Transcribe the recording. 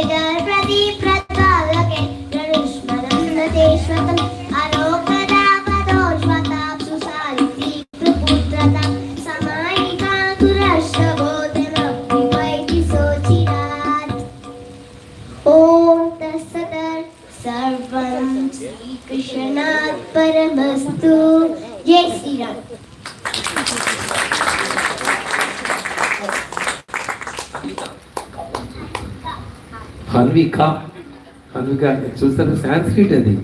श्रीधर प्रदीप प्रज्वालके रणुष्मदं नतेष्वतम् आलोकदापदोष्वताप् सुसारित्री प्रपुत्रता समायिका कुरश्रबोधनप्रिवैति सोचिरात् ॐ तत्सत् सर्वं श्रीकृष्णात् परमस्तु। जय श्रीराम। హన్విక. హన్విక చూస్తారు సాంస్క్రిట్ అది.